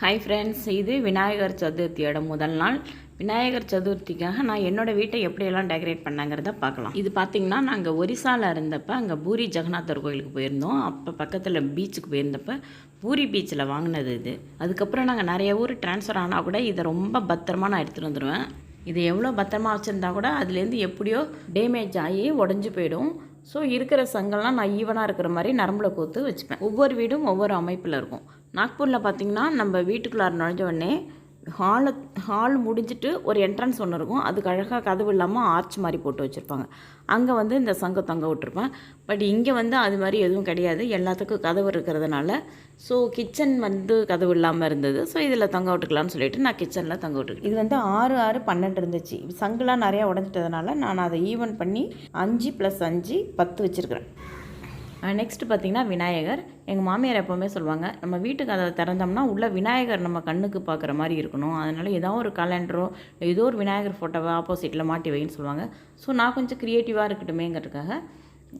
Hi friends இது விநாயகர் சதுர்த்தியோட முதல் நாள். விநாயகர் சதுர்த்திக்காக நான் என்னோடய வீட்டை எப்படியெல்லாம் டெக்கரேட் பண்ணாங்கிறத பார்க்கலாம். இது பார்த்திங்கன்னா நாங்கள் ஒரிசாவில் இருந்தப்போ அங்கே பூரி ஜெகநாதர் கோயிலுக்கு போயிருந்தோம். அப்போ பக்கத்தில் பீச்சுக்கு போயிருந்தப்ப பூரி பீச்சில் வாங்கினது இது. அதுக்கப்புறம் நாங்கள் நிறைய ஊர் ட்ரான்ஸ்ஃபர் ஆனால் கூட இதை ரொம்ப பத்திரமா நான் எடுத்துகிட்டு வந்துடுவேன் இது எவ்வளோ பத்திரமா வச்சுருந்தா கூட அதுலேருந்து எப்படியோ டேமேஜ் ஆகி உடஞ்சி போயிடும். ஸோ இருக்கிற சங்கெல்லாம் நான் ஈவனாக இருக்கிற மாதிரி நரம்புல கோத்து வச்சுப்பேன். ஒவ்வொரு வீடும் ஒவ்வொரு அமைப்பில் இருக்கும். நாக்பூரில் பார்த்திங்கன்னா நம்ம வீட்டுக்குள்ளார நுழைஞ்ச உடனே ஹாலை ஹால் முடிஞ்சிட்டு ஒரு என்ட்ரன்ஸ் ஒன்று இருக்கும். அதுக்கு அழகாக கதவு இல்லாமல் ஆர்ச் மாதிரி போட்டு வச்சுருப்பாங்க. அங்கே வந்து இந்த சங்கம் தொங்க விட்டுருப்பேன். பட் இங்கே வந்து அது மாதிரி எதுவும் கிடையாது. எல்லாத்துக்கும் கதவு இருக்கிறதுனால. ஸோ கிச்சன் வந்து கதவு இல்லாமல் இருந்தது. ஸோ இதில் தொங்க விட்டுக்கலாம்னு சொல்லிட்டு நான் கிச்சனில் தொங்க விட்டுருக்கேன் இது வந்து ஆறு ஆறு பன்னெண்டு இருந்துச்சு. சங்குலாம் நிறையா உடஞ்சிட்டதுனால நான் அதை ஈவன் பண்ணி அஞ்சு ப்ளஸ் அஞ்சு பத்து வச்சுருக்கிறேன். நெக்ஸ்ட்டு பார்த்தீங்கன்னா விநாயகர். எங்கள் மாமியார் எப்போவுமே சொல்லுவாங்க நம்ம வீட்டுக்கு அதை திறந்தோம்னா உள்ள விநாயகர் நம்ம கண்ணுக்கு பார்க்குற மாதிரி இருக்கணும். அதனால் ஏதோ ஒரு கலண்டரோ ஏதோ ஒரு விநாயகர் ஃபோட்டோவை ஆப்போசிட்டில் மாட்டி வைன்னு சொல்லுவாங்க. ஸோ நான் கொஞ்சம் க்ரியேட்டிவாக இருக்கட்டுமேங்கிறதுக்காக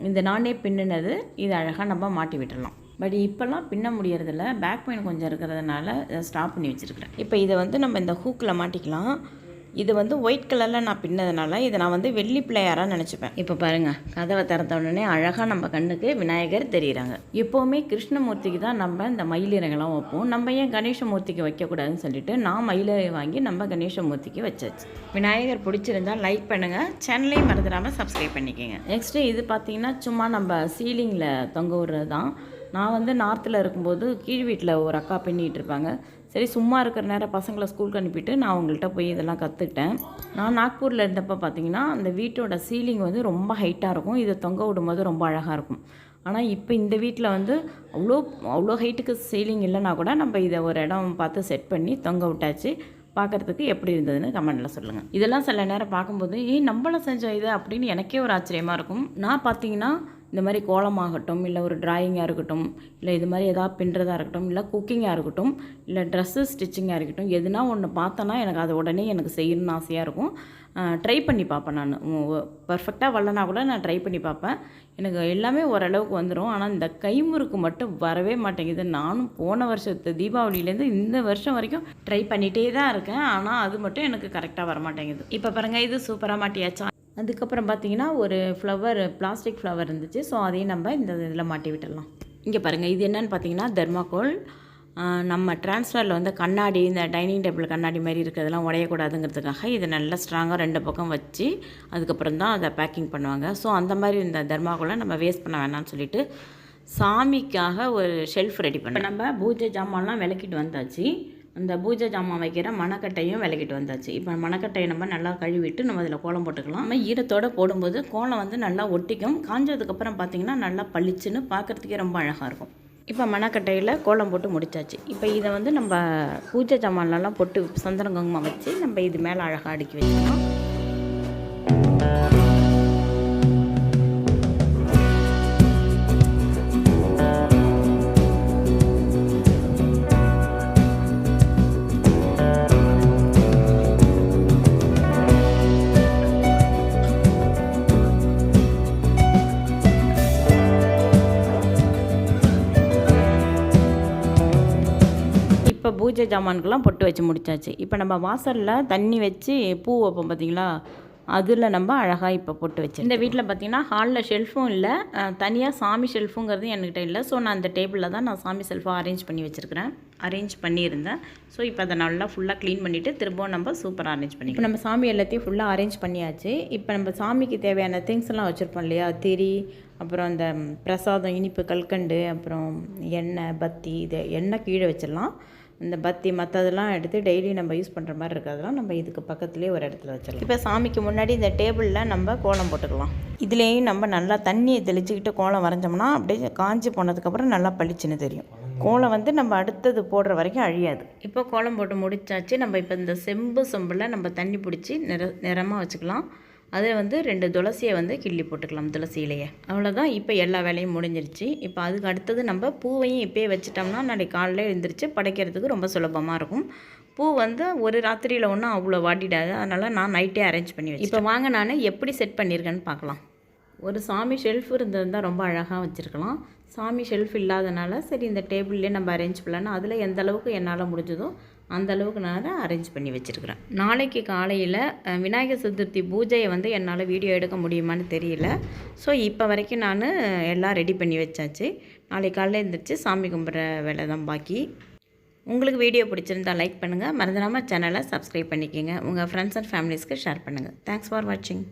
இந்த நானே பின்னுனது இது அழகாக நம்ம மாட்டி விட்டுடலாம் பட் இப்போல்லாம் பின்ன முடியறதில்ல. பேக் பெயின் கொஞ்சம் இருக்கிறதுனால ஸ்டாப் பண்ணி வச்சுருக்கிறேன். இப்போ இதை வந்து நம்ம இந்த ஹூக்கில் மாட்டிக்கலாம். இது வந்து ஒயிட் கலரில் நான் பின்னதுனால இதை நான் வந்து வெள்ளி பிள்ளையாராக நினச்சிப்பேன். இப்போ பாருங்கள் கதவை திறந்த உடனே அழகாக நம்ம கண்ணுக்கு விநாயகர் தெரியுறாங்க. எப்போவுமே கிருஷ்ணமூர்த்திக்கு தான் நம்ம இந்த மயிலிறங்கெல்லாம் வைப்போம். நம்ம ஏன் கணேசமூர்த்திக்கு வைக்கக்கூடாதுன்னு சொல்லிட்டு நான் மயிலிறகு வாங்கி நம்ம கணேசமூர்த்திக்கு வச்சாச்சு. விநாயகர் பிடிச்சிருந்தா லைக் பண்ணுங்கள் சேனலையும் மறந்துடாமல் சப்ஸ்கிரைப் பண்ணிக்கோங்க. நெக்ஸ்ட்டு இது பார்த்தீங்கன்னா சும்மா நம்ம சீலிங்கில் தொங்க விடுறது தான் நான் வந்து நார்த்தில் இருக்கும்போது கீழ் வீட்டில் ஒரு அக்கா பின்னிட்டு இருப்பாங்க. சரி சும்மா இருக்கிற நேரம் பசங்களை ஸ்கூலுக்கு அனுப்பிட்டு நான் அவங்கள்ட்ட போய் இதெல்லாம் கற்றுக்கிட்டேன் நான் நாக்பூரில் இருந்தப்போ பார்த்தீங்கன்னா அந்த வீட்டோட சீலிங் வந்து ரொம்ப ஹைட்டாக இருக்கும். இதை தொங்க விடும்போது ரொம்ப அழகாக இருக்கும். ஆனால் இப்போ இந்த வீட்டில் வந்து அவ்வளோ அவ்வளோ ஹைட்டுக்கு சீலிங் இல்லைனா கூட நம்ம இதை ஒரு இடம் பார்த்து செட் பண்ணி தொங்க விட்டாச்சு. பார்க்குறதுக்கு எப்படி இருந்ததுன்னு கமெண்டில் சொல்லுங்கள் இதெல்லாம் சில நேரம் பார்க்கும்போது ஏய் நம்மளும் செஞ்சோம் இது? அப்படின்னு எனக்கே ஒரு ஆச்சரியமாக இருக்கும். நான் பார்த்தீங்கன்னா இந்த மாதிரி கோலமாகட்டும் இல்லை ஒரு டிராயிங்காக இருக்கட்டும் இல்லை இது மாதிரி எதாவது பின்னுறதாக இருக்கட்டும் இல்லை குக்கிங்காக இருக்கட்டும் இல்லை ட்ரெஸ்ஸு ஸ்டிச்சிங்காக இருக்கட்டும் எதுனா ஒன்று பார்த்தேன்னா எனக்கு அது உடனே எனக்கு செய்யணும்னு ஆசையாக இருக்கும். ட்ரை பண்ணி பார்ப்பேன் நான். பர்ஃபெக்டாக வரலனா கூட நான் ட்ரை பண்ணி பார்ப்பேன். எனக்கு எல்லாமே ஓரளவுக்கு வந்துடும் ஆனால் இந்த கைமுறுக்கு மட்டும் வரவே மாட்டேங்குது. நானும் போன வருஷத்து தீபாவளியிலேருந்து இந்த வருஷம் வரைக்கும் ட்ரை பண்ணிகிட்டே தான் இருக்கேன். ஆனால் அது மட்டும் எனக்கு கரெக்டாக வர மாட்டேங்குது இப்போ பாருங்கள் இது சூப்பராக மாட்டியாச்சா? அதுக்கப்புறம் பார்த்தீங்கன்னா ஒரு ஃப்ளவர் பிளாஸ்டிக் ஃப்ளவர் இருந்துச்சு. ஸோ அதையும் நம்ம இந்த இதில் மாட்டி விட்டுடலாம். இங்கே பாருங்கள் இது என்னென்னு பார்த்தீங்கன்னா தெர்மாக்கோல் நம்ம டிரான்ஸ்ஃபரில் வந்து கண்ணாடி இந்த டைனிங் டேபிள் கண்ணாடி மாதிரி இருக்கிறதெல்லாம் உடையக்கூடாதுங்கிறதுக்காக இதை நல்லா ஸ்ட்ராங்காக ரெண்டு பக்கம் வச்சு அதுக்கப்புறம் தான் அதை பேக்கிங் பண்ணுவாங்க. ஸோ அந்த மாதிரி இந்த தெர்மாகோலை நம்ம வேஸ்ட் பண்ண வேணாம்னு சொல்லிட்டு சாமிக்காக ஒரு ஷெல்ஃப் ரெடி பண்ண நம்ம பூஜை ஜாமான்லாம் விளக்கிட்டு வந்தாச்சு. அந்த பூஜை ஜாமான் வைக்கிற மணக்கட்டையும் விளக்கிட்டு வந்தாச்சு. இப்போ மணக்கட்டையை நம்ம நல்லா கழுவிட்டு நம்ம அதில் கோலம் போட்டுக்கலாம். நம்ம ஈரத்தோடு போடும்போது கோலம் வந்து நல்லா ஒட்டிக்கும். காஞ்சதுக்கப்புறம் பார்த்திங்கன்னா நல்லா பளிச்சுன்னு பார்க்குறதுக்கே ரொம்ப அழகாக இருக்கும். இப்போ மணக்கட்டையில் கோலம் போட்டு முடிச்சாச்சு. இப்போ இதை வந்து நம்ம பூஜை ஜாமான்லலாம் போட்டு சந்தன குங்குமம் வச்சு நம்ம இது மேலே அழகாக அடுக்கி வச்சுக்கலாம். பூஜை ஜாமான்கெல்லாம் பொட்டு வச்சு முடிச்சாச்சு. இப்போ நம்ம வாசலில் தண்ணி வச்சு பூ வைப்போம் பார்த்தீங்களா அதில் நம்ம அழகாக இப்போ பொட்டு வச்சு இந்த வீட்டில் பார்த்தீங்கன்னா ஹாலில் ஷெல்ஃபும் இல்லை தனியாக சாமி ஷெல்ஃபுங்கிறது என்கிட்ட இல்லை. ஸோ நான் அந்த டேபிளில் தான் நான் சாமி ஷெல்ஃபாக அரேஞ்ச் பண்ணி வச்சுருக்கிறேன். அரேஞ்ச் பண்ணியிருந்தேன். ஸோ இப்போ அதை நல்லா ஃபுல்லாக க்ளீன் பண்ணிவிட்டு திரும்பவும் நம்ம சூப்பராக அரேஞ்ச் பண்ணி இப்போ நம்ம சாமி எல்லாத்தையும் ஃபுல்லாக அரேஞ்ச் பண்ணியாச்சு. இப்போ நம்ம சாமிக்கு தேவையான திங்ஸ் எல்லாம் வச்சுருப்போம் இல்லையா? திரி அப்புறம் அந்த பிரசாதம் இனிப்பு கல்கண்டு அப்புறம் எண்ணெய் பத்தி இது எண்ணெய் கீழே வச்சிடலாம். இந்த பத்தி மற்றதெல்லாம் எடுத்து டெய்லி நம்ம யூஸ் பண்ணுற மாதிரி இருக்கிறதெல்லாம் நம்ம இதுக்கு பக்கத்துலேயே ஒரு இடத்துல வச்சிடலாம். இப்போ சாமிக்கு முன்னாடி இந்த டேபிளில் நம்ம கோலம் போட்டுக்கலாம். இதுலேயும் நம்ம நல்லா தண்ணியை தெளிச்சுக்கிட்டு கோலம் வரைஞ்சோம்னா அப்படியே காஞ்சி போனதுக்கப்புறம் நல்லா பளிச்சுன்னு தெரியும். கோலம் வந்து நம்ம அடுத்தது போடுற வரைக்கும் அழியாது. இப்போ கோலம் போட்டு முடிச்சாச்சு. நம்ம இப்போ இந்த செம்பு சொம்பில் நம்ம தண்ணி பிடிச்சி நிற நிறமாக வச்சுக்கலாம். அதில் வந்து ரெண்டு துளசியை வந்து கிள்ளி போட்டுக்கலாம் துளசி இலையை. அவ்வளோதான் இப்போ எல்லா வேலையும் முடிஞ்சிருச்சு. இப்போ அதுக்கு அடுத்தது நம்ம பூவையும் இப்போயே வச்சுட்டோம்னா நாளைக்கு காலையில் எழுந்திரிச்சு படைக்கிறதுக்கு ரொம்ப சுலபமாக இருக்கும். பூ வந்து ஒரு ராத்திரியில் ஒன்றும் அவ்வளோ வாட்டிடாது அதனால் நான் நைட்டே அரேஞ்ச் பண்ணி வச்சு இப்போ வாங்க நான் எப்படி செட் பண்ணியிருக்கேன்னு பார்க்கலாம். ஒரு சாமி ஷெல்ஃப் இருந்திருந்தால் ரொம்ப அழகாக வச்சுருக்கலாம். சாமி ஷெல்ஃப் இல்லாதனால சரி இந்த டேபிள்லேயே நம்ம அரேஞ்ச் பண்ணலான்னு அதில் எந்த அளவுக்கு என்னால் முடிஞ்சதோ அந்த அளவுக்கு நான் அரேஞ்ச் பண்ணி வச்சுருக்கிறேன். நாளைக்கு காலையில் விநாயகர் சதுர்த்தி பூஜையை வந்து என்னால் வீடியோ எடுக்க முடியுமான்னு தெரியல. ஸோ இப்போ வரைக்கும் நான் எல்லாம் ரெடி பண்ணி வச்சாச்சு. நாளைக்கு காலையில் எழுந்திரிச்சு சாமி கும்பிட்ற வேலை தான் பாக்கி. உங்களுக்கு வீடியோ பிடிச்சிருந்தா லைக் பண்ணுங்கள் மறந்துடாமல் சேனலை சப்ஸ்கிரைப் பண்ணிக்கோங்க. உங்கள் ஃப்ரெண்ட்ஸ் அண்ட் ஃபேமிலிஸ்க்கு ஷேர் பண்ணுங்கள் தேங்க்ஸ் ஃபார் வாட்சிங்